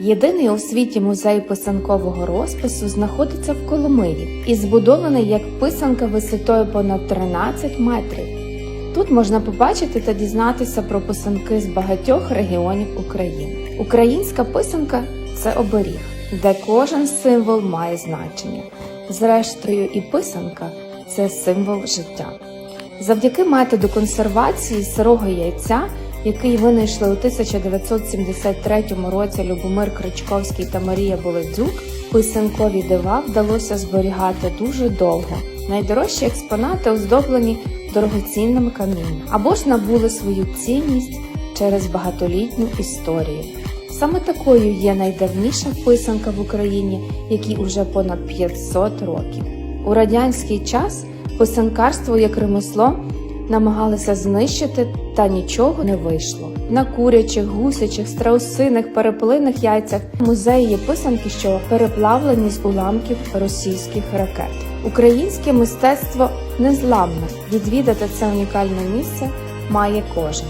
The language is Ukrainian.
Єдиний у світі музей писанкового розпису знаходиться в Коломиї і збудований як писанка висотою понад 13 метрів. Тут можна побачити та дізнатися про писанки з багатьох регіонів України. Українська писанка це оберіг, де кожен символ має значення. Зрештою, і писанка це символ життя. Завдяки методу консервації сирого яйця, який винайшли у 1973 році Любомир Кричковський та Марія Боледзюк, писанкові дива вдалося зберігати дуже довго. Найдорожчі експонати оздоблені дорогоцінними каміннями або ж набули свою цінність через багатолітню історію. Саме такою є найдавніша писанка в Україні, якій уже понад 500 років. У радянський час писанкарство як ремесло намагалися знищити, та нічого не вийшло. На курячих, гусячих, страусиних, перепелиних яйцях музеї є писанки, що переплавлені з уламків російських ракет. Українське мистецтво незламне. Відвідати це унікальне місце має кожен.